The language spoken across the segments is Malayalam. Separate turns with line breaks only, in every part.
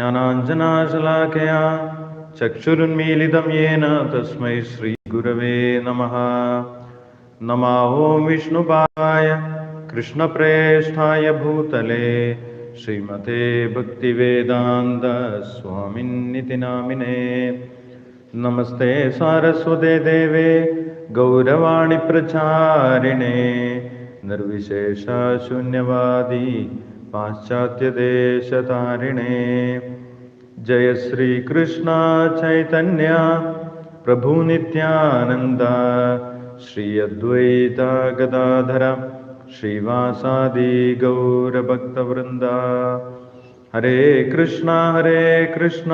ज्ञानाञ्जनाशलाकया चक्षुरुन्मीलितं येन तस्मै श्रीगुरवे नमः। नमा ॐ विष्णुपाय कृष्णप्रेष्ठाय भूतले श्रीमते भक्तिवेदान्त स्वामिन्निति नामिने नमस्ते सारस्वते देवे गौरवाणि प्रचारिणे निर्विशेषशून्यवादी पाश्चात्यदेशतारिणे। जय श्रीकृष्ण चैतन्य प्रभुनित्यानन्द श्री अद्वैत गदाधर श्रीवासादि गौरभक्तवृन्द। हरे कृष्ण हरे कृष्ण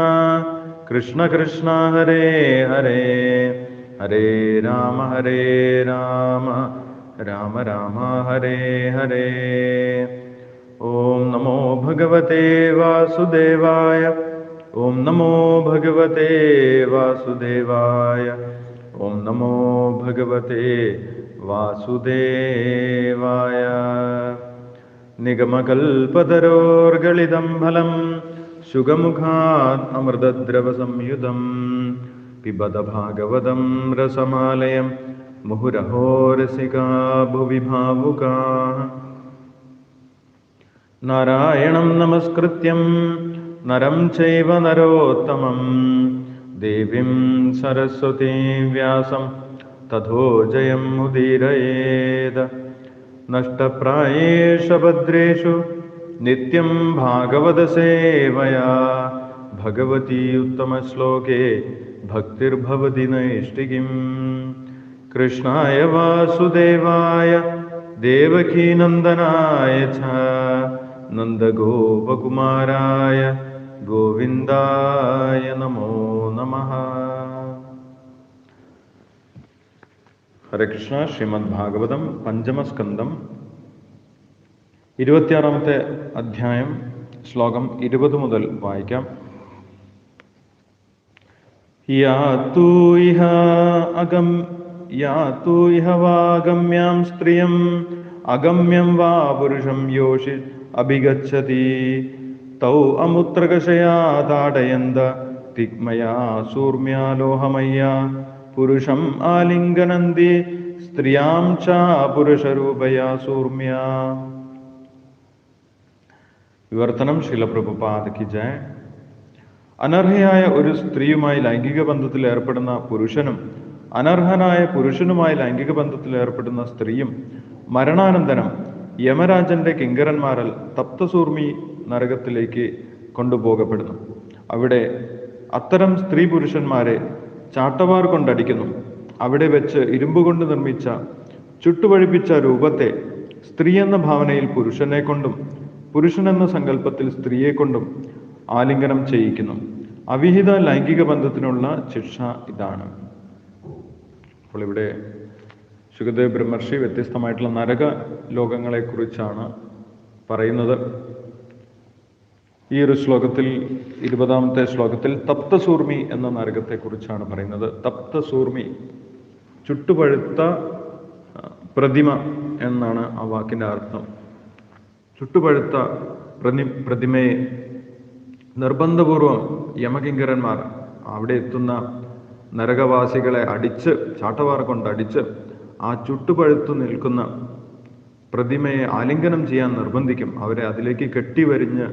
कृष्ण कृष्ण, हरे हरे हरे राम हरे राम राम राम, हरे हरे। ॐ नमो भगवते वासुदेवाय। ॐ नमो भगवते वासुदेवाय। ॐ नमो भगवते वासुदेवाय। निगमकल्पतरोर्गलितं फलं शुगमुखात् अमृतद्रवसंयुतं पिबद भागवतं रसमालयं मुहुरहो रसिका भुवि भावुकाः നാരായണം നമസ്കൃത്യം. നരം ചൈവ നരോത്തമം. ദേവീം സരസ്വതീം വ്യാസം. തഥോ ജയം ഉദീരയേത്. നഷ്ടപ്രായേഷ നിത്യം ഭാഗവത സേവയാ. ഭഗവതി ഉത്തമശ്ലോകേ. ഭക്തിർഭവതി നൈഷ്ഠികിം. കൃഷ്ണായ വാസുദേവായ. ദേവകീനന്ദനായ ച. നന്ദഗോപകുമാരായ ഗോവിന്ദായ നമോ നമ ഹരകൃഷ്ണ ശ്രീമദ് ഭാഗവതം പഞ്ചമസ്കന്ധം ഇരുപത്തിയാറാമത്തെ അധ്യായം ശ്ലോകം ഇരുപത് മുതൽ വായിക്കാം. യാതൂ ഇഹ അകം വാഗമ്യാം സ്ത്രീയം അഗമ്യം വാ പുരുഷം യോഷി അഭിഗച്ഛതി. തൗ അമുത്രകഷയാ താടയന്ത. തിഗ്മയാ സൂർമ്യാ ലോഹമയ്യ പുരുഷം ആലിംഗനന്തി. സ്ത്രീയാം ചാ പുരുഷരൂപയാ സൂർമ്യ വിവർത്തനം ശിലപ്രഭുപാദയ്ക്ക് ജയ. അനർഹയായ ഒരു സ്ത്രീയുമായി ലൈംഗിക ബന്ധത്തിൽ ഏർപ്പെടുന്ന പുരുഷനും അനർഹനായ പുരുഷനുമായി ലൈംഗിക ബന്ധത്തിൽ ഏർപ്പെടുന്ന സ്ത്രീയും മരണാനന്തരം യമരാജന്റെ കിങ്കരന്മാരാൽ തപ്തസൂർമി നരകത്തിലേക്ക് കൊണ്ടുപോകപ്പെടുന്നു. അവിടെ അത്തരം സ്ത്രീ പുരുഷന്മാരെ ചാട്ടവാർ കൊണ്ടടിക്കുന്നു. അവിടെ വെച്ച് ഇരുമ്പ് കൊണ്ട് നിർമ്മിച്ച ചുട്ടുപഴിപ്പിച്ച രൂപത്തെ സ്ത്രീ എന്ന ഭാവനയിൽ പുരുഷനെ കൊണ്ടും പുരുഷൻ എന്ന സങ്കല്പത്തിൽ സ്ത്രീയെ കൊണ്ടും ആലിംഗനം ചെയ്യിക്കുന്നു. അവിഹിത ലൈംഗിക ബന്ധത്തിനുള്ള ശിക്ഷ ഇതാണ്. അപ്പോൾ ഇവിടെ സുഖദേവ് ബ്രഹ്മർഷി വ്യത്യസ്തമായിട്ടുള്ള നരക ലോകങ്ങളെക്കുറിച്ചാണ് പറയുന്നത്. ഈ ഒരു ശ്ലോകത്തിൽ ഇരുപതാമത്തെ ശ്ലോകത്തിൽ തപ്തസൂർമി എന്ന നരകത്തെക്കുറിച്ചാണ് പറയുന്നത്. തപ്തസൂർമി ചുട്ടുപഴുത്ത പ്രതിമ എന്നാണ് ആ വാക്കിന്റെ അർത്ഥം. ചുട്ടുപഴുത്ത പ്രതി പ്രതിമയെ നിർബന്ധപൂർവം യമകിങ്കരന്മാർ അവിടെ എത്തുന്ന നരകവാസികളെ അടിച്ച് ചാട്ടവാർ കൊണ്ട് അടിച്ച് ആ ചുട്ടുപഴുത്തു നിൽക്കുന്ന പ്രതിമയെ ആലിംഗനം ചെയ്യാൻ നിർബന്ധിക്കും. അവരെ അതിലേക്ക് കെട്ടിവരിഞ്ഞ്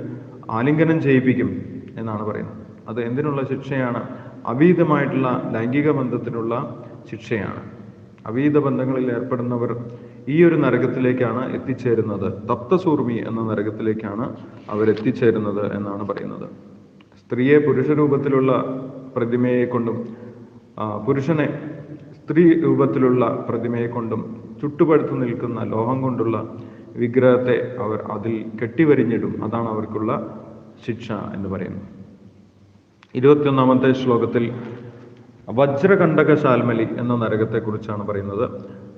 ആലിംഗനം ചെയ്യിപ്പിക്കും എന്നാണ് പറയുന്നത്. അത് എന്തിനുള്ള ശിക്ഷയാണ്? അവീതമായിട്ടുള്ള ലൈംഗിക ബന്ധത്തിനുള്ള ശിക്ഷയാണ്. അവീത ബന്ധങ്ങളിൽ ഏർപ്പെടുന്നവർ ഈ ഒരു നരകത്തിലേക്കാണ് എത്തിച്ചേരുന്നത്. തപ്തസൂർമി എന്ന നരകത്തിലേക്കാണ് അവരെത്തിച്ചേരുന്നത് എന്നാണ് പറയുന്നത്. സ്ത്രീയെ പുരുഷ രൂപത്തിലുള്ള പ്രതിമയെ കൊണ്ടും പുരുഷനെ സ്ത്രീ രൂപത്തിലുള്ള പ്രതിമയെ കൊണ്ടും ചുട്ടുപഴുത്തു നിൽക്കുന്ന ലോഹം കൊണ്ടുള്ള വിഗ്രഹത്തെ അവർ അതിൽ കെട്ടിവരിഞ്ഞിടും. അതാണ് അവർക്കുള്ള ശിക്ഷ എന്ന് പറയുന്നത്. ഇരുപത്തിയൊന്നാമത്തെ ശ്ലോകത്തിൽ വജ്രകണ്ടക ശാൽമലി എന്ന നരകത്തെക്കുറിച്ചാണ് പറയുന്നത്.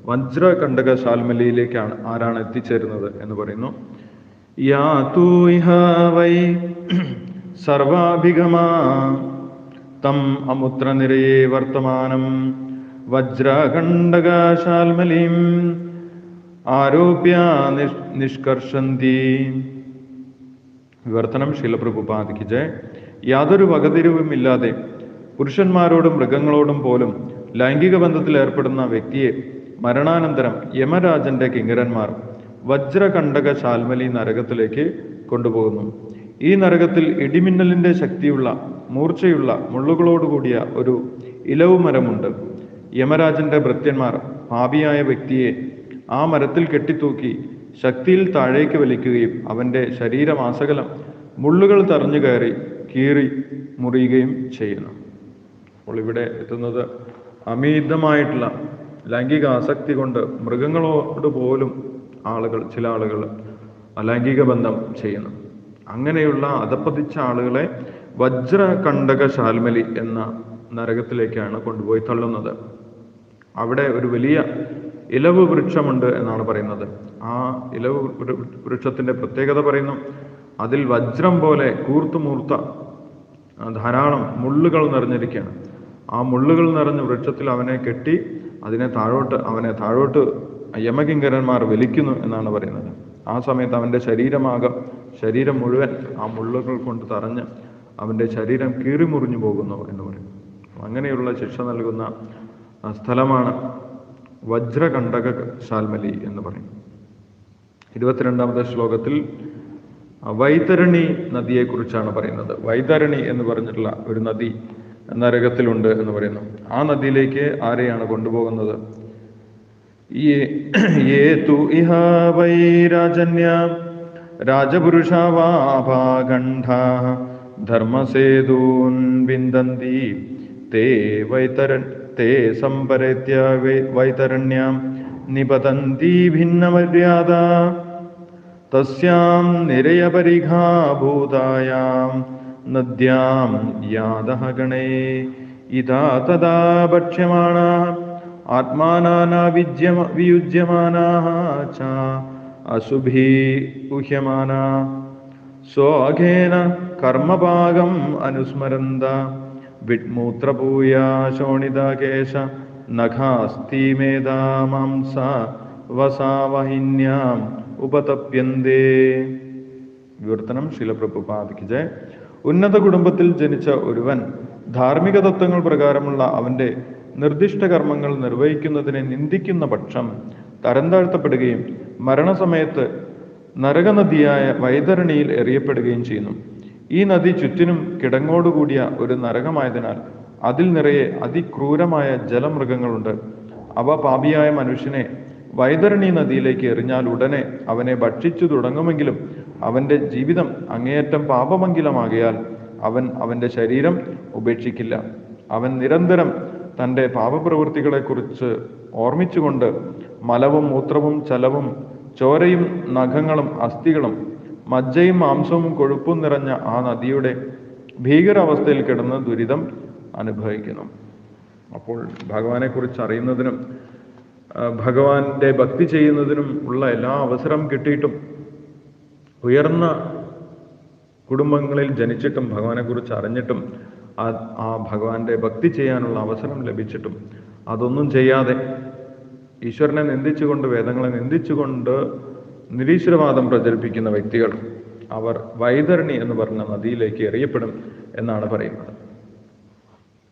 വജ്രകണ്ടക ശാൽമലിയിലേക്കാണ് ആരാണ് എത്തിച്ചേരുന്നത് എന്ന് പറയുന്നു. യാ തൂ ഇഹ വൈ സർവാഭിഗമാ തം അമുത്ര നിരയെ വർത്തമാനം വജ്രകണ്ടകാശാൽമലീം ആരോപ്യ നിഷ്കർഷന്തി. വിവർത്തനം ശിലപ്രഭുപാദിക്ക് ജയ്. യാതൊരു വകതിരിവുമില്ലാതെ പുരുഷന്മാരോടും മൃഗങ്ങളോടും പോലും ലൈംഗിക ബന്ധത്തിൽ ഏർപ്പെടുന്ന വ്യക്തിയെ മരണാനന്തരം യമരാജന്റെ കിങ്കരന്മാർ വജ്രകണ്ടക ശാൽമലി നരകത്തിലേക്ക് കൊണ്ടുപോകുന്നു. ഈ നരകത്തിൽ ഇടിമിന്നലിന്റെ ശക്തിയുള്ള മൂർച്ചയുള്ള മുള്ളുകളോടുകൂടിയ ഒരു ഇലവു മരമുണ്ട് യമരാജന്റെ ഭൃത്യന്മാർ പാപിയായ വ്യക്തിയെ ആ മരത്തിൽ കെട്ടിത്തൂക്കി ശക്തിയിൽ താഴേക്ക് വലിക്കുകയും അവന്റെ ശരീരമാസകലം മുള്ളുകൾ തറഞ്ഞു കയറി കീറി മുറിയുകയും ചെയ്യുന്നു. അപ്പോൾ ഇവിടെ എത്തുന്നത് അമിതമായിട്ടുള്ള ലൈംഗിക ആസക്തി കൊണ്ട് മൃഗങ്ങളോട് പോലും ആളുകൾ ചില ആളുകൾ ലൈംഗിക ബന്ധം ചെയ്യുന്നു. അങ്ങനെയുള്ള അധപ്പതിച്ച ആളുകളെ വജ്രകണ്ടക ശാൽമലി എന്ന നരകത്തിലേക്കാണ് കൊണ്ടുപോയി തള്ളുന്നത്. അവിടെ ഒരു വലിയ ഇലവ് വൃക്ഷമുണ്ട് എന്നാണ് പറയുന്നത്. ആ ഇലവ് വൃക്ഷത്തിന്റെ പ്രത്യേകത പറയുന്നു. അതിൽ വജ്രം പോലെ കൂർത്തുമൂർത്ത മൂർത്ത ധാരാളം മുള്ളുകൾ നിറഞ്ഞിരിക്കുകയാണ്. ആ മുള്ളുകൾ നിറഞ്ഞ വൃക്ഷത്തിൽ അവനെ കെട്ടി അതിനെ താഴോട്ട് അവനെ താഴോട്ട് യമകിങ്കരന്മാർ വലിക്കുന്നു എന്നാണ് പറയുന്നത്. ആ സമയത്ത് അവന്റെ ശരീരമാകം ശരീരം മുഴുവൻ ആ മുള്ളുകൾ കൊണ്ട് തറഞ്ഞ് അവന്റെ ശരീരം കീറിമുറിഞ്ഞു പോകുന്നു എന്ന് പറയും അങ്ങനെയുള്ള ശിക്ഷ നൽകുന്ന സ്ഥലമാണ് വജ്രകണ്ടക ശാൽമലി എന്ന് പറയും. ഇരുപത്തിരണ്ടാമത്തെ ശ്ലോകത്തിൽ വൈതരണി നദിയെക്കുറിച്ചാണ് പറയുന്നത്. വൈതരണി എന്ന് പറഞ്ഞിട്ടുള്ള ഒരു നദി നരകത്തിലുണ്ട് എന്ന് പറയുന്നു. ആ നദിയിലേക്ക് ആരെയാണ് കൊണ്ടുപോകുന്നത്? രാജപുരുഷാവാഭാഖണ്ഡ ധർമ്മസേതൂൻ വിന്ദന്തി इह वैराजन्य राजपुरुषावाभागण्ठाः धर्मसेतून् विन्दन्ति ते वैतर ते सम्परेत्य वै वैतरण्यां निपतन्ति भिन्नमर्यादा तस्यां निरयपरिघाभूतायां नद्यां यादः गणे इदा तदा भक्ष्यमाणाः आत्मानानाविज्यम वियुज्यमानाः च अशुभी उह्यमाना स्वाघेन कर्मभागम् अनुस्मरन्त विट्मूत्रपूया शोणिताकेश नखास्तिमेधा मांस വസാവഹിന്യാം ഉപതപ്യന്തേ വിവർത്തനം ശിലപ്രഭുപാദിക്ക് ജയ ഉന്നത കുടുംബത്തിൽ ജനിച്ച ഒരുവൻ ധാർമ്മിക തത്വങ്ങൾ പ്രകാരമുള്ള അവന്റെ നിർദ്ദിഷ്ട കർമ്മങ്ങൾ നിർവഹിക്കുന്നതിനെ നിന്ദിക്കുന്ന പക്ഷം തരം താഴ്ത്തപ്പെടുകയും മരണസമയത്ത് നരകനദിയായ വൈതരണിയിൽ എറിയപ്പെടുകയും ചെയ്യുന്നു ഈ നദി ചുറ്റിനും കിടങ്ങോടുകൂടിയ ഒരു നരകമായതിനാൽ അതിൽ നിറയെ അതിക്രൂരമായ ജലമൃഗങ്ങളുണ്ട്. അവ പാപിയായ മനുഷ്യനെ വൈതരണി നദിയിലേക്ക് എറിഞ്ഞാൽ ഉടനെ അവനെ ഭക്ഷിച്ചു തുടങ്ങുമെങ്കിലും അവന്റെ ജീവിതം അങ്ങേയറ്റം പാപമംഗിലമാകയാൽ അവൻ അവന്റെ ശരീരം ഉപേക്ഷിക്കില്ല. അവൻ നിരന്തരം തന്റെ പാപപ്രവൃത്തികളെക്കുറിച്ച് ഓർമ്മിച്ചുകൊണ്ട് മലവും മൂത്രവും ചലവും ചോരയും നഖങ്ങളും അസ്ഥികളും മജ്ജയും മാംസവും കൊഴുപ്പും നിറഞ്ഞ ആ നദിയുടെ ഭീകരാവസ്ഥയിൽ കിടന്ന് ദുരിതം അനുഭവിക്കുന്നു. അപ്പോൾ ഭഗവാനെ കുറിച്ച് അറിയുന്നതിനും ഭഗവാന്റെ ഭക്തി ചെയ്യുന്നതിനും ഉള്ള എല്ലാ അവസരം കിട്ടിയിട്ടും ഉയർന്ന കുടുംബങ്ങളിൽ ജനിച്ചിട്ടും ഭഗവാനെ കുറിച്ച് അറിഞ്ഞിട്ടും ആ ഭഗവാന്റെ ഭക്തി ചെയ്യാനുള്ള അവസരം ലഭിച്ചിട്ടും അതൊന്നും ചെയ്യാതെ ഈശ്വരനെ നിന്ദിച്ചുകൊണ്ട് വേദങ്ങളെ നിന്ദിച്ചുകൊണ്ട് നിരീശ്വരവാദം പ്രചരിപ്പിക്കുന്ന വ്യക്തികൾ അവർ വൈതരണി എന്ന് പറഞ്ഞ നദിയിലേക്ക് എറിയപ്പെടും എന്നാണ് പറയുന്നത്.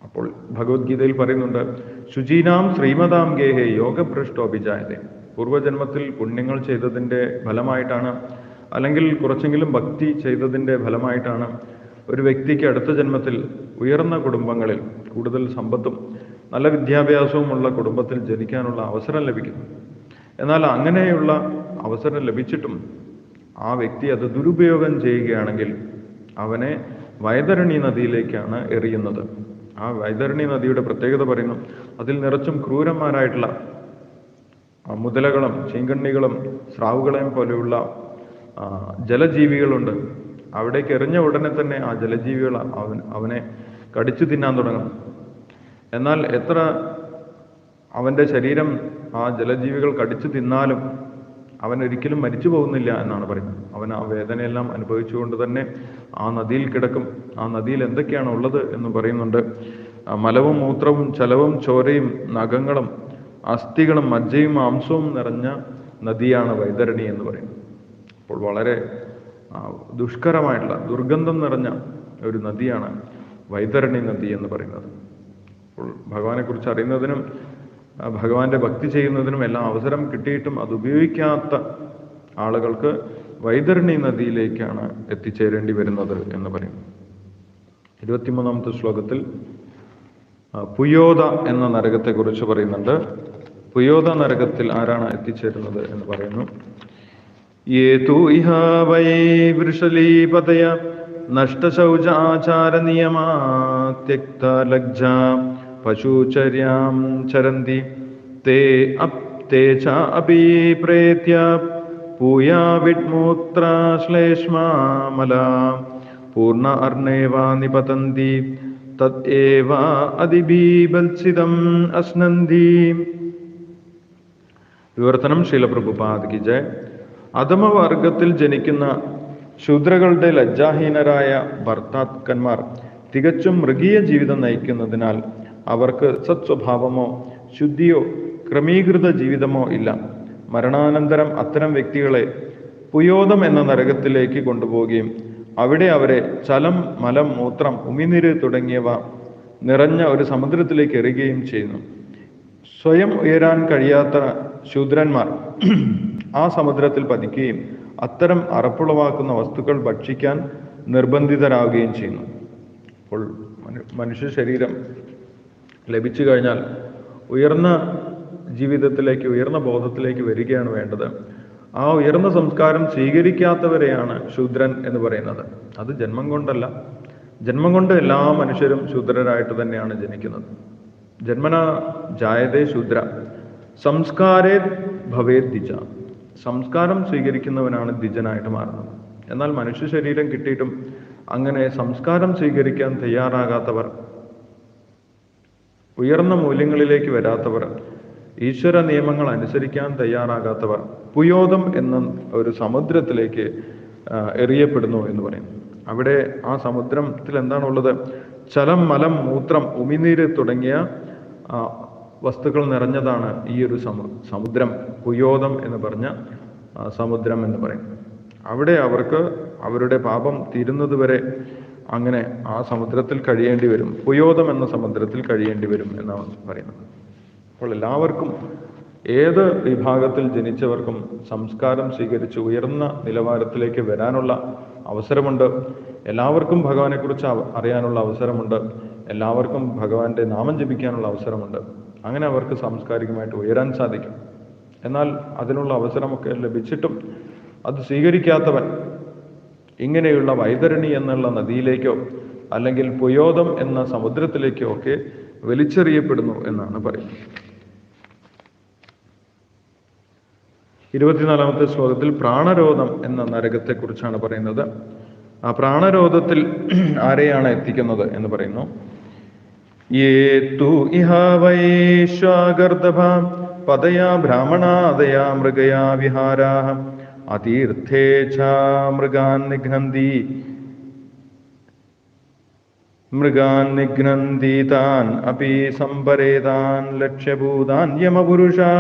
അപ്പോൾ ഭഗവത്ഗീതയിൽ പറയുന്നുണ്ട് ശുചീനാം ശ്രീമതാം ഗേഹേ യോഗഭ്രഷ്ടോഭിജായതേ. പൂർവജന്മത്തിൽ പുണ്യങ്ങൾ ചെയ്തതിന്റെ ഫലമായിട്ടാണ് അല്ലെങ്കിൽ കുറച്ചെങ്കിലും ഭക്തി ചെയ്തതിന്റെ ഫലമായിട്ടാണ് ഒരു വ്യക്തിക്ക് അടുത്ത ജന്മത്തിൽ ഉയർന്ന കുടുംബങ്ങളിൽ കൂടുതൽ സമ്പത്തും നല്ല വിദ്യാഭ്യാസവുമുള്ള കുടുംബത്തിൽ ജനിക്കാനുള്ള അവസരം ലഭിക്കുന്നു എന്നാൽ അങ്ങനെയുള്ള അവസരം ലഭിച്ചിട്ടും ആ വ്യക്തി അത് ദുരുപയോഗം ചെയ്യുകയാണെങ്കിൽ അവനെ വൈതരണി നദിയിലേക്കാണ് എറിയുന്നത്. ആ വൈതരണി നദിയുടെ പ്രത്യേകത പറയുന്നു. അതിൽ നിറച്ചും ക്രൂരന്മാരായിട്ടുള്ള മുതലകളും ചീങ്കണ്ണികളും സ്രാവുകളെയും പോലെയുള്ള ജലജീവികളുണ്ട്. അവിടേക്ക് എറിഞ്ഞ ഉടനെ തന്നെ ആ ജലജീവികൾ അവൻ അവനെ കടിച്ചു തിന്നാൻ തുടങ്ങും. എന്നാൽ എത്ര അവന്റെ ശരീരം ആ ജലജീവികൾ കടിച്ചു തിന്നാലും അവൻ ഒരിക്കലും മരിച്ചു പോകുന്നില്ല എന്നാണ് പറയുന്നത്. അവൻ ആ വേദനയെല്ലാം അനുഭവിച്ചുകൊണ്ട് തന്നെ ആ നദിയിൽ കിടക്കും. ആ നദിയിൽ എന്തൊക്കെയാണ് ഉള്ളത് എന്ന് പറയുന്നുണ്ട്. മലവും മൂത്രവും ചലവും ചോരയും നഖങ്ങളും അസ്ഥികളും മജ്ജയും മാംസവും നിറഞ്ഞ നദിയാണ് വൈതരണി എന്ന് പറയുന്നത്. അപ്പോൾ വളരെ ദുഷ്കരമായിട്ടുള്ള ദുർഗന്ധം നിറഞ്ഞ ഒരു നദിയാണ് വൈതരണി നദി എന്ന് പറയുന്നത്. അപ്പോൾ ഭഗവാനെക്കുറിച്ച് അറിയുന്നതിനും ഭഗവാന്റെ ഭക്തി ചെയ്യുന്നതിനും എല്ലാം അവസരം കിട്ടിയിട്ടും അത് ഉപയോഗിക്കാത്ത ആളുകൾക്ക് വൈതരണി നദിയിലേക്കാണ് എത്തിച്ചേരേണ്ടി വരുന്നത് എന്ന് പറയുന്നു ഇരുപത്തിമൂന്നാമത്തെ ശ്ലോകത്തിൽ പുയോദ എന്ന നരകത്തെക്കുറിച്ച് പറയുന്നുണ്ട്. പുയോദ നരകത്തിൽ ആരാണ് എത്തിച്ചേരുന്നത് എന്ന് പറയുന്നു. ഏതു ഇഹ വൈ വൃഷലീപതയ നഷ്ടശൗചാചാര നിയമാ ത്യക്ത പശുചര്യാം ചരന്തി തേ അപ് തേ ച അപി പ്രേത്യ പൂയാ വിഡ്മൂത്ര ശ്ലേഷ്മാമല പൂർണ അർണേവ നിപതന്തി തത് ഏവ അതിബീബത്സിതം അശ്നന്തി വിവർത്തനം ശീലപ്രഭുപാദ് ജയ അധമവർഗത്തിൽ ജനിക്കുന്ന ശൂദ്രകളുടെ ലജ്ജാഹീനരായ ഭർത്താക്കന്മാർ തികച്ചും മൃഗീയ ജീവിതം നയിക്കുന്നതിനാൽ അവർക്ക് സത്സ്വഭാവമോ ശുദ്ധിയോ ക്രമീകൃത ജീവിതമോ ഇല്ല. മരണാനന്തരം അത്തരം വ്യക്തികളെ പുയോദം എന്ന നരകത്തിലേക്ക് കൊണ്ടുപോവുകയും അവിടെ അവരെ ചലം മലം മൂത്രം ഉമിനീര് തുടങ്ങിയവ നിറഞ്ഞ ഒരു സമുദ്രത്തിലേക്ക് എറിയുകയും ചെയ്യുന്നു. സ്വയം ഉയരാൻ കഴിയാത്ത ശൂദ്രന്മാർ ആ സമുദ്രത്തിൽ പതിക്കുകയും അത്തരം അറപ്പുളവാക്കുന്ന വസ്തുക്കൾ ഭക്ഷിക്കാൻ നിർബന്ധിതരാകുകയും ചെയ്യുന്നു. അപ്പോൾ മനു- മനുഷ്യ ശരീരം ലഭിച്ചു കഴിഞ്ഞാൽ ഉയർന്ന ജീവിതത്തിലേക്ക് ഉയർന്ന ബോധത്തിലേക്ക് വരികയാണ് വേണ്ടത്. ആ ഉയർന്ന സംസ്കാരം സ്വീകരിക്കാത്തവരെയാണ് ശൂദ്രൻ എന്ന് പറയുന്നത്. അത് ജന്മം കൊണ്ടല്ല. ജന്മം കൊണ്ട് എല്ലാ മനുഷ്യരും ശൂദ്രരായിട്ട് തന്നെയാണ് ജനിക്കുന്നത്. ജന്മന ജായതേ ശൂദ്ര. സംസ്കാരേ ഭവേ ദ്വിജ. സംസ്കാരം സ്വീകരിക്കുന്നവനാണ് ദ്വിജനായിട്ട് മാറുന്നത്. എന്നാൽ മനുഷ്യ ശരീരം കിട്ടിയിട്ടും അങ്ങനെ സംസ്കാരം സ്വീകരിക്കാൻ തയ്യാറാകാത്തവർ ഉയർന്ന മൂല്യങ്ങളിലേക്ക് വരാത്തവർ ഈശ്വര നിയമങ്ങൾ അനുസരിക്കാൻ തയ്യാറാകാത്തവർ പുയോധം എന്ന ഒരു സമുദ്രത്തിലേക്ക് എറിയപ്പെടുന്നു എന്ന് പറയും. അവിടെ ആ സമുദ്രത്തിൽ എന്താണുള്ളത്? ചലം മലം മൂത്രം ഉമിനീര് തുടങ്ങിയ വസ്തുക്കൾ നിറഞ്ഞതാണ് ഈ ഒരു സമു സമുദ്രം പുയോദം എന്ന് പറഞ്ഞ സമുദ്രം എന്ന് പറയും. അവിടെ അവർക്ക് അവരുടെ പാപം തീരുന്നതുവരെ അങ്ങനെ ആ സമുദ്രത്തിൽ കഴിയേണ്ടി വരും. പുയോധം എന്ന സമുദ്രത്തിൽ കഴിയേണ്ടി വരും എന്നാണ് പറയുന്നത്. അപ്പോൾ എല്ലാവർക്കും ഏത് വിഭാഗത്തിൽ ജനിച്ചവർക്കും സംസ്കാരം സ്വീകരിച്ച് ഉയർന്ന നിലവാരത്തിലേക്ക് വരാനുള്ള അവസരമുണ്ട്. എല്ലാവർക്കും ഭഗവാനെക്കുറിച്ച് അറിയാനുള്ള അവസരമുണ്ട്. എല്ലാവർക്കും ഭഗവാന്റെ നാമം ജപിക്കാനുള്ള അവസരമുണ്ട്. അങ്ങനെ അവർക്ക് സാംസ്കാരികമായിട്ട് ഉയരാൻ സാധിക്കും. എന്നാൽ അതിനുള്ള അവസരമൊക്കെ ലഭിച്ചിട്ടും അത് സ്വീകരിക്കാത്തവൻ ഇങ്ങനെയുള്ള വൈതരണി എന്നുള്ള നദിയിലേക്കോ അല്ലെങ്കിൽ പുയോദം എന്ന സമുദ്രത്തിലേക്കോ ഒക്കെ വലിച്ചെറിയപ്പെടുന്നു എന്നാണ് പറയുന്നത്. ഇരുപത്തിനാലാമത്തെ ശ്ലോകത്തിൽ പ്രാണരോധം എന്ന നരകത്തെക്കുറിച്ചാണ് പറയുന്നത്. ആ പ്രാണരോധത്തിൽ ആരെയാണ് എത്തിക്കുന്നത് എന്ന് പറയുന്നു. പദയാ ബ്രാഹ്മണാദയാ മൃഗയാ വിഹാരാः അതീർത്ഥേ ച മൃഗാൻ നിഘ്നന്തി മൃഗാൻ നിഘ്നന്തി താൻ അപി സംപരേതാൻ ലക്ഷ്യഭൂതാൻ യമപുരുഷാ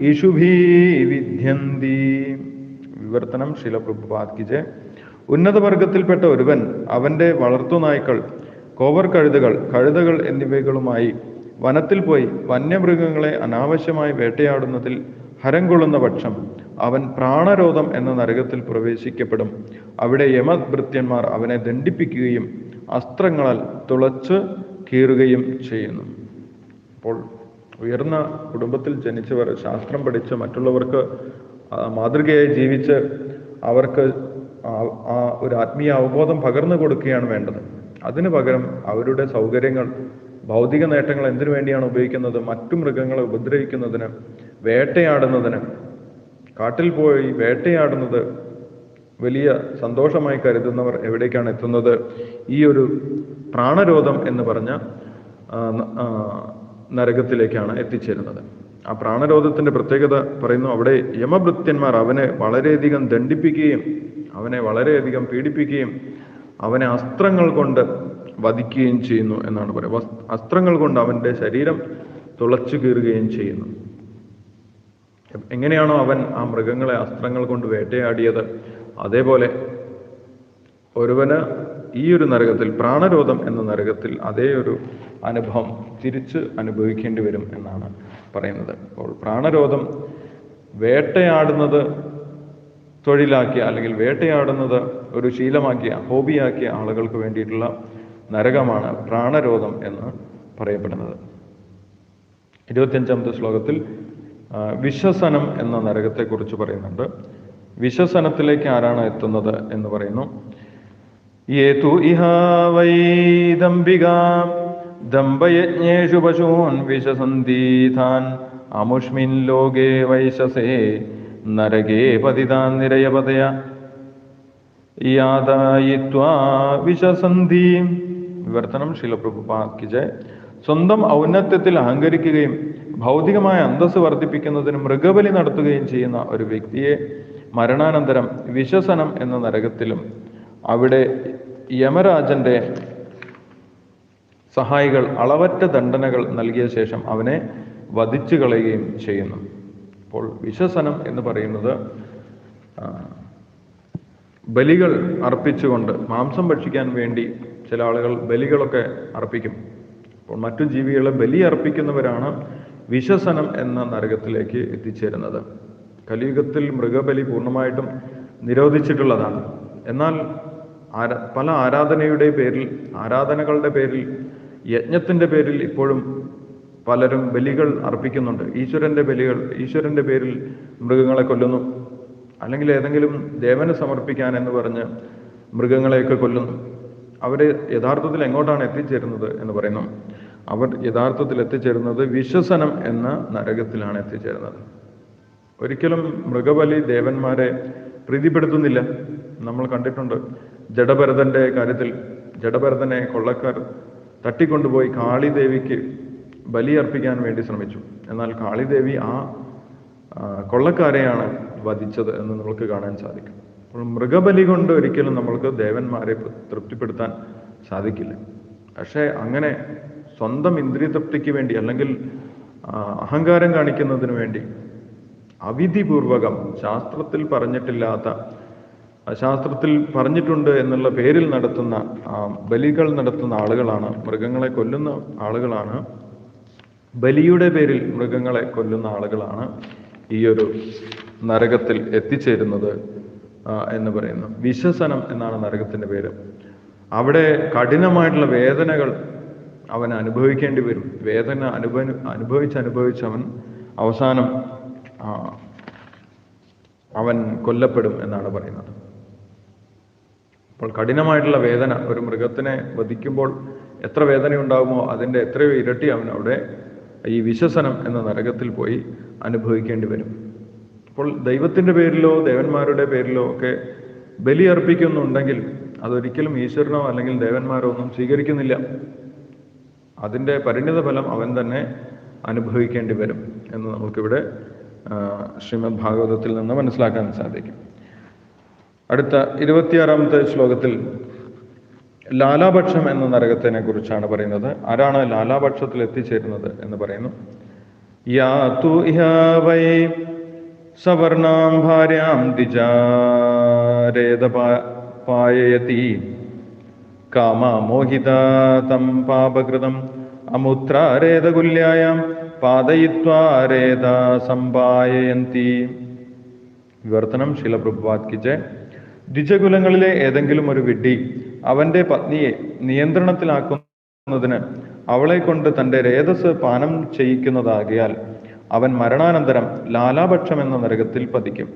ഇഷുഭീ വിദ്യന്തി വിവർത്തനം ശിലപ്രഭുപാത് കിജെ ഉന്നത വർഗത്തിൽപ്പെട്ട ഒരുവൻ അവന്റെ വളർത്തുനായ്ക്കൾ കോവർ കഴുതകൾ കഴുതകൾ എന്നിവകളുമായി വനത്തിൽ പോയി വന്യമൃഗങ്ങളെ അനാവശ്യമായി വേട്ടയാടുന്നതിൽ ഹരം കൊള്ളുന്ന പക്ഷം അവൻ പ്രാണരോധം എന്ന നരകത്തിൽ പ്രവേശിക്കപ്പെടും. അവിടെ യമഭൃത്യന്മാർ അവനെ ദണ്ഡിപ്പിക്കുകയും അസ്ത്രങ്ങളാൽ തുളച്ച് കീറുകയും ചെയ്യുന്നു. അപ്പോൾ ഉയർന്ന കുടുംബത്തിൽ ജനിച്ചവർ ശാസ്ത്രം പഠിച്ച് മറ്റുള്ളവർക്ക് മാതൃകയായി ജീവിച്ച് അവർക്ക് ആ ഒരു ആത്മീയ അവബോധം പകർന്നു കൊടുക്കുകയാണ് വേണ്ടത്. അതിനു പകരം അവരുടെ സൗകര്യങ്ങൾ ഭൗതിക നേട്ടങ്ങൾ എന്തിനു വേണ്ടിയാണ് ഉപയോഗിക്കുന്നത്? മറ്റു മൃഗങ്ങളെ ഉപദ്രവിക്കുന്നതിന് വേട്ടയാടുന്നതിന് കാട്ടിൽ പോയി വേട്ടയാടുന്നത് വലിയ സന്തോഷമായി കരുതുന്നവർ എവിടേക്കാണ് എത്തുന്നത്? ഈ ഒരു പ്രാണരോധം എന്ന് പറഞ്ഞ നരകത്തിലേക്കാണ് എത്തിച്ചേരുന്നത്. ആ പ്രാണരോധത്തിന്റെ പ്രത്യേകത പറയുന്നു അവിടെ യമഭൃത്യന്മാർ അവനെ വളരെയധികം ദണ്ഡിപ്പിക്കുകയും അവനെ വളരെയധികം പീഡിപ്പിക്കുകയും അവനെ അസ്ത്രങ്ങൾ കൊണ്ട് വധിക്കുകയും ചെയ്യുന്നു എന്നാണ് പറയുന്നത്. അസ്ത്രങ്ങൾ കൊണ്ട് അവന്റെ ശരീരം തുളച്ചു കീറുകയും ചെയ്യുന്നു. എങ്ങനെയാണോ അവൻ ആ മൃഗങ്ങളെ അസ്ത്രങ്ങൾ കൊണ്ട് വേട്ടയാടിയത്. അതേപോലെ ഒരുവന് ഈ ഒരു നരകത്തിൽ പ്രാണരോധം എന്ന നരകത്തിൽ അതേ ഒരു അനുഭവം തിരിച്ച് അനുഭവിക്കേണ്ടി വരും എന്നാണ് പറയുന്നത്. അപ്പോൾ പ്രാണരോധം വേട്ടയാടുന്നത് തൊഴിലാക്കിയ അല്ലെങ്കിൽ വേട്ടയാടുന്നത് ഒരു ശീലമാക്കിയ ഹോബിയാക്കിയ ആളുകൾക്ക് വേണ്ടിയിട്ടുള്ള നരകമാണ് പ്രാണരോധം എന്ന് പറയപ്പെടുന്നത്. ഇരുപത്തിയഞ്ചാമത്തെ ശ്ലോകത്തിൽ വിശ്വസനം എന്ന നരകത്തെക്കുറിച്ച് പറയുന്നുണ്ട്. വിശ്വസനത്തിലേക്ക് ആരാണ് എത്തുന്നത് എന്ന് പറയുന്നു. യേതു ഇഹ വൈ ദംബികാം ദമ്പയജ്ഞേഷു പശൂൻ വിശസന്തീതാൻ അമുഷ്മിൻ ലോകേ വൈശസേ നരകേ പതിതാൻ നിരയപതയ. യാതായിത്വാ വിശസന്ധി വിവർത്തനം ശീലപ്രഭുപാക്കിജ് സ്വന്തം ഔന്നത്യത്തിൽ അഹങ്കരിക്കുകയും ഭൗതികമായ അന്തസ് വർദ്ധിപ്പിക്കുന്നതിന് മൃഗബലി നടത്തുകയും ചെയ്യുന്ന ഒരു വ്യക്തിയെ മരണാനന്തരം വിശ്വസനം എന്ന നരകത്തിലും അവിടെ യമരാജന്റെ സഹായികൾ അളവറ്റ ദണ്ഡനകൾ നൽകിയ ശേഷം അവനെ വധിച്ചു കളയുകയും ചെയ്യുന്നു. അപ്പോൾ വിശ്വസനം എന്ന് പറയുന്നത് ബലികൾ അർപ്പിച്ചുകൊണ്ട് മാംസം ഭക്ഷിക്കാൻ വേണ്ടി ചില ആളുകൾ ബലികളൊക്കെ അർപ്പിക്കും. അപ്പോൾ മറ്റു ജീവികളെ ബലി അർപ്പിക്കുന്നവരാണ് വിശസനം എന്ന നരകത്തിലേക്ക് എത്തിച്ചേരുന്നത്. കലിയുഗത്തിൽ മൃഗബലി പൂർണമായിട്ടും നിരോധിച്ചിട്ടുള്ളതാണ്. എന്നാൽ പല ആരാധനയുടെ പേരിൽ ആരാധനകളുടെ പേരിൽ യജ്ഞത്തിന്റെ പേരിൽ ഇപ്പോഴും പലരും ബലികൾ അർപ്പിക്കുന്നുണ്ട്. ഈശ്വരന്റെ ബലികൾ ഈശ്വരന്റെ പേരിൽ മൃഗങ്ങളെ കൊല്ലുന്നു. അല്ലെങ്കിൽ ഏതെങ്കിലും ദേവന് സമർപ്പിക്കാൻ എന്ന് പറഞ്ഞ് മൃഗങ്ങളെയൊക്കെ കൊല്ലുന്നു. അവർ യഥാർത്ഥത്തിൽ എങ്ങോട്ടാണ് എത്തിച്ചേരുന്നത് എന്ന് പറയുന്നു. അവർ യഥാർത്ഥത്തിൽ എത്തിച്ചേരുന്നത് വിശ്വസനം എന്ന നരകത്തിലാണ് എത്തിച്ചേരുന്നത്. ഒരിക്കലും മൃഗബലി ദേവന്മാരെ പ്രീതിപ്പെടുത്തുന്നില്ല. നമ്മൾ കണ്ടിട്ടുണ്ട് ജഡഭരതന്റെ കാര്യത്തിൽ ജഡഭരതനെ കൊള്ളക്കാർ തട്ടിക്കൊണ്ടുപോയി കാളിദേവിക്ക് ബലി അർപ്പിക്കാൻ വേണ്ടി ശ്രമിച്ചു. എന്നാൽ കാളിദേവി ആ, കൊള്ളക്കാരെയാണ് വധിച്ചത് എന്ന് നമുക്ക് കാണാൻ സാധിക്കും. അപ്പോൾ മൃഗബലി കൊണ്ട് ഒരിക്കലും നമ്മൾക്ക് ദേവന്മാരെ തൃപ്തിപ്പെടുത്താൻ സാധിക്കില്ല. പക്ഷേ അങ്ങനെ സ്വന്തം ഇന്ദ്രിയ തൃപ്തിക്ക് വേണ്ടി അല്ലെങ്കിൽ അഹങ്കാരം കാണിക്കുന്നതിന് വേണ്ടി അവിധിപൂർവകം ശാസ്ത്രത്തിൽ പറഞ്ഞിട്ടില്ലാത്ത ശാസ്ത്രത്തിൽ പറഞ്ഞിട്ടുണ്ട് എന്നുള്ള പേരിൽ നടത്തുന്ന ബലികൾ നടത്തുന്ന ആളുകളാണ് മൃഗങ്ങളെ കൊല്ലുന്ന ആളുകളാണ് ബലിയുടെ പേരിൽ മൃഗങ്ങളെ കൊല്ലുന്ന ആളുകളാണ് ഈ ഒരു നരകത്തിൽ എത്തിച്ചേരുന്നത് എന്ന് പറയുന്നു. വിശ്വസനം എന്നാണ് നരകത്തിന്റെ പേര്. അവിടെ കഠിനമായിട്ടുള്ള വേദനകൾ അവൻ അനുഭവിക്കേണ്ടി വരും. വേദന അനുഭവ അനുഭവിച്ച് അനുഭവിച്ച് അവൻ അവസാനം അവൻ കൊല്ലപ്പെടും എന്നാണ് പറയുന്നത്. അപ്പോൾ കഠിനമായിട്ടുള്ള വേദന ഒരു മൃഗത്തിനെ വധിക്കുമ്പോൾ എത്ര വേദന ഉണ്ടാകുമോ അതിന്റെ എത്രയോ ഇരട്ടി അവൻ അവിടെ ഈ വിശ്വസനം എന്ന നരകത്തിൽ പോയി അനുഭവിക്കേണ്ടി വരും. അപ്പോൾ ദൈവത്തിന്റെ പേരിലോ ദേവന്മാരുടെ പേരിലോ ഒക്കെ ബലിയർപ്പിക്കുന്നുണ്ടെങ്കിൽ അതൊരിക്കലും ഈശ്വരനോ അല്ലെങ്കിൽ ദേവന്മാരോ ഒന്നും സ്വീകരിക്കുന്നില്ല. അതിന്റെ പരിണിത ഫലം അവൻ തന്നെ അനുഭവിക്കേണ്ടി വരും എന്ന് നമുക്കിവിടെ ശ്രീമദ് ഭാഗവതത്തിൽ നിന്ന് മനസ്സിലാക്കാൻ സാധിക്കും. അടുത്ത ഇരുപത്തിയാറാമത്തെ ശ്ലോകത്തിൽ ലാലാപക്ഷം എന്ന നരകത്തിനെ കുറിച്ചാണ് പറയുന്നത്. ആരാണ് ലാലാപക്ഷത്തിൽ എത്തിച്ചേരുന്നത് എന്ന് പറയുന്നു. യാ തു വൈ സവർണാം ഭാര്യാം ദിജാരേത പായയതി കാമ മോഹിത തം പാപകൃതം. അമുത്രാരേതകുല്യായാം പാതയിത്വാരേത സമ്പായയന്തി. വിവർത്തനം ശീലപ്രഭുവാത്കിച്ച് ദ്വിജകുലങ്ങളിലെ ഏതെങ്കിലും ഒരു വിഡ്ഢി അവന്റെ പത്നിയെ നിയന്ത്രണത്തിലാക്കുന്നതിന് അവളെ കൊണ്ട് തന്റെ രേതസ് പാനം ചെയ്യിക്കുന്നതാകിയാൽ അവൻ മരണാനന്തരം ലാലാപക്ഷം എന്ന നരകത്തിൽ പതിക്കും.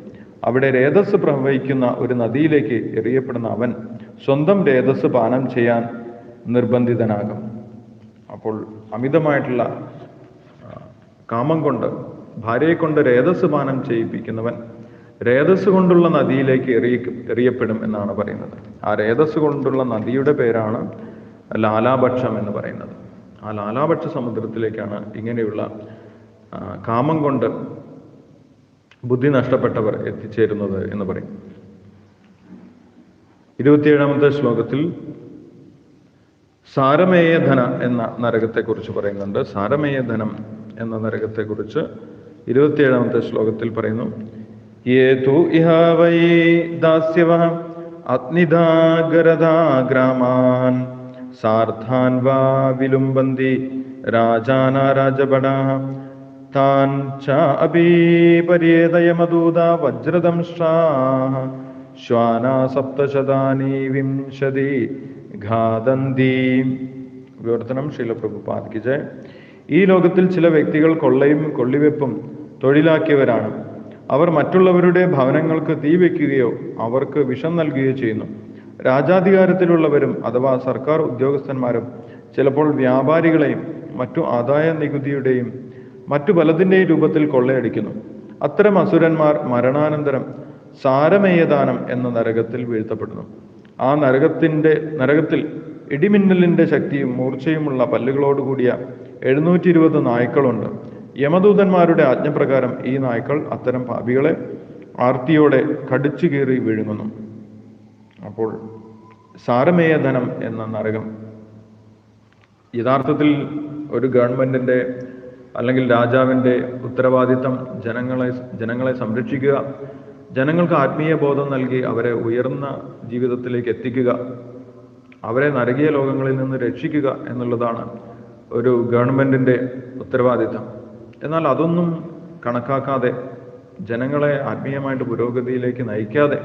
അവിടെ രേതസ് പ്രവഹിക്കുന്ന ഒരു നദിയിലേക്ക് എറിയപ്പെടുന്ന അവൻ സ്വന്തം രേതസ് പാനം ചെയ്യാൻ നിർബന്ധിതനാകും. അപ്പോൾ അമിതമായിട്ടുള്ള കാമം കൊണ്ട് ഭാര്യയെ കൊണ്ട് രേതസ് പാനം ചെയ്യിപ്പിക്കുന്നവൻ രേതസ് കൊണ്ടുള്ള നദിയിലേക്ക് എറിയ എറിയപ്പെടും എന്നാണ് പറയുന്നത്. ആ രേതസ് കൊണ്ടുള്ള നദിയുടെ പേരാണ് ലാലാപക്ഷം എന്ന് പറയുന്നത്. ആ ലാലാപക്ഷ സമുദ്രത്തിലേക്കാണ് ഇങ്ങനെയുള്ള കാമം കൊണ്ട് ബുദ്ധി നഷ്ടപ്പെട്ടവർ എത്തിച്ചേരുന്നത് എന്ന് പറയും. ഇരുപത്തിയേഴാമത്തെ ശ്ലോകത്തിൽ സാരമേയധന എന്ന നരകത്തെക്കുറിച്ച് പറയുന്നുണ്ട്. സാരമേയധനം എന്ന നരകത്തെക്കുറിച്ച് ഇരുപത്തിയേഴാമത്തെ ശ്ലോകത്തിൽ പറയുന്നു. ഏതു തു ഇഹ വൈ ദാസ്യവ അഗ്നിദാഗരദാ ഗ്രാമാൻ വാ വിലുംബന്തി രാജാന രാജപടാ താൻ ച അപി പര്യേതയമദൂത വജ്രദംഷ്ട്രാ ശ്വാന സപ്തശതാനി വിംശതി ഘാതന്തി വിവർത്തനം ശീലപ്രഭുപാദിക്ക് ജയ. ഈ ലോകത്തിൽ ചില വ്യക്തികൾ കൊള്ളയും കൊള്ളിവെപ്പും തൊഴിലാക്കിയവരാണ്. അവർ മറ്റുള്ളവരുടെ ഭവനങ്ങൾക്ക് തീ വയ്ക്കുകയോ അവർക്ക് വിഷം നൽകുകയോ ചെയ്യുന്നു. രാജാധികാരത്തിലുള്ളവരും അഥവാ സർക്കാർ ഉദ്യോഗസ്ഥന്മാരും ചിലപ്പോൾ വ്യാപാരികളെയും മറ്റു ആദായ നികുതിയുടെയും മറ്റു പലതിന്റെയും രൂപത്തിൽ കൊള്ളയടിക്കുന്നു. അത്തരം അസുരന്മാർ മരണാനന്തരം സാരമേയദാനം എന്ന നരകത്തിൽ വീഴ്ത്തപ്പെടുന്നു. ആ നരകത്തിന്റെ നരകത്തിൽ ഇടിമിന്നലിന്റെ ശക്തിയും മൂർച്ചയുമുള്ള പല്ലുകളോടുകൂടിയ എഴുന്നൂറ്റി ഇരുപത് നായ്ക്കളുണ്ട്. യമദൂതന്മാരുടെ ആജ്ഞപ്രകാരം ഈ നായ്ക്കൾ അത്തരം പാപികളെ ആർത്തിയോടെ കടിച്ചു കീറി വിഴുങ്ങുന്നു. അപ്പോൾ സാരമേയധനം എന്ന നരകം യഥാർത്ഥത്തിൽ ഒരു ഗവൺമെന്റിന്റെ അല്ലെങ്കിൽ രാജാവിന്റെ ഉത്തരവാദിത്തം ജനങ്ങളെ ജനങ്ങളെ സംരക്ഷിക്കുക ജനങ്ങൾക്ക് ആത്മീയ ബോധം നൽകി അവരെ ഉയർന്ന ജീവിതത്തിലേക്ക് എത്തിക്കുക അവരെ നരകീയ ലോകങ്ങളിൽ നിന്ന് രക്ഷിക്കുക എന്നുള്ളതാണ് ഒരു ഗവൺമെന്റിന്റെ ഉത്തരവാദിത്തം. എന്നാൽ അതൊന്നും കണക്കാക്കാതെ ജനങ്ങളെ ആത്മീയമായിട്ട് പുരോഗതിയിലേക്ക് നയിക്കാതെ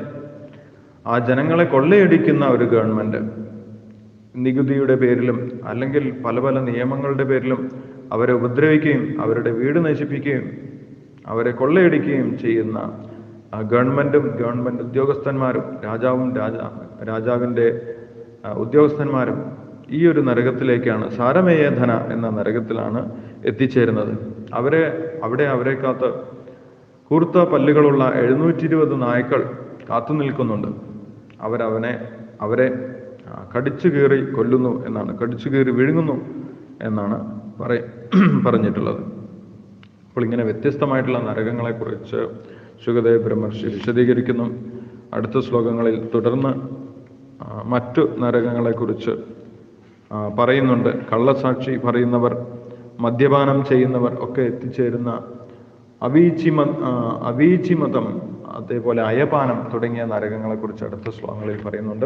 ആ ജനങ്ങളെ കൊള്ളയടിക്കുന്ന ഒരു ഗവൺമെന്റ് നികുതിയുടെ പേരിലും അല്ലെങ്കിൽ പല പല നിയമങ്ങളുടെ പേരിലും അവരെ ഉപദ്രവിക്കുകയും അവരുടെ വീട് നശിപ്പിക്കുകയും അവരെ കൊള്ളയടിക്കുകയും ചെയ്യുന്ന ഗവൺമെന്റും ഗവൺമെന്റ് ഉദ്യോഗസ്ഥന്മാരും രാജാവും രാജാ രാജാവിന്റെ ഉദ്യോഗസ്ഥന്മാരും ഈ ഒരു നരകത്തിലേക്കാണ് സാരമേയധന എന്ന നരകത്തിലാണ് എത്തിച്ചേരുന്നത്. അവരെ അവിടെ അവരെ കാത്ത് കൂർത്ത പല്ലുകളുള്ള എഴുന്നൂറ്റി ഇരുപത് നായ്ക്കൾ കാത്തു നിൽക്കുന്നുണ്ട്. അവരവനെ അവരെ കടിച്ചു കീറി കൊല്ലുന്നു എന്നാണ് കടിച്ചു കീറി വിഴുങ്ങുന്നു എന്നാണ് പറയ പറഞ്ഞിട്ടുള്ളത്. അപ്പോൾ ഇങ്ങനെ വ്യത്യസ്തമായിട്ടുള്ള നരകങ്ങളെക്കുറിച്ച് ശുഗദേവ് ബ്രഹ്മർഷി വിശദീകരിക്കുന്നു. അടുത്ത ശ്ലോകങ്ങളിൽ തുടർന്ന് മറ്റു നരകങ്ങളെക്കുറിച്ച് പറയുന്നുണ്ട്. കള്ളസാക്ഷി പറയുന്നവർ മദ്യപാനം ചെയ്യുന്നവർ ഒക്കെ എത്തിച്ചേരുന്ന അവീചിമ അവീചിമതം അതേപോലെ അയപാനം തുടങ്ങിയ നരകങ്ങളെക്കുറിച്ച് അടുത്ത ശ്ലോകങ്ങളിൽ പറയുന്നുണ്ട്.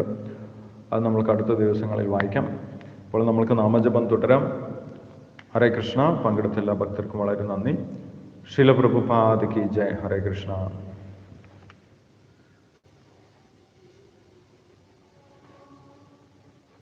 അത് നമ്മൾക്ക് അടുത്ത ദിവസങ്ങളിൽ വായിക്കാം. അപ്പോൾ നമ്മൾക്ക് നാമജപം തുടരാം. ഹരേ കൃഷ്ണ. പങ്കെടുത്ത എല്ലാ ഭക്തർക്കും വളരെ നന്ദി. ശിലപ്രഭുപാദ് കി ജയ്. ഹരേ കൃഷ്ണ.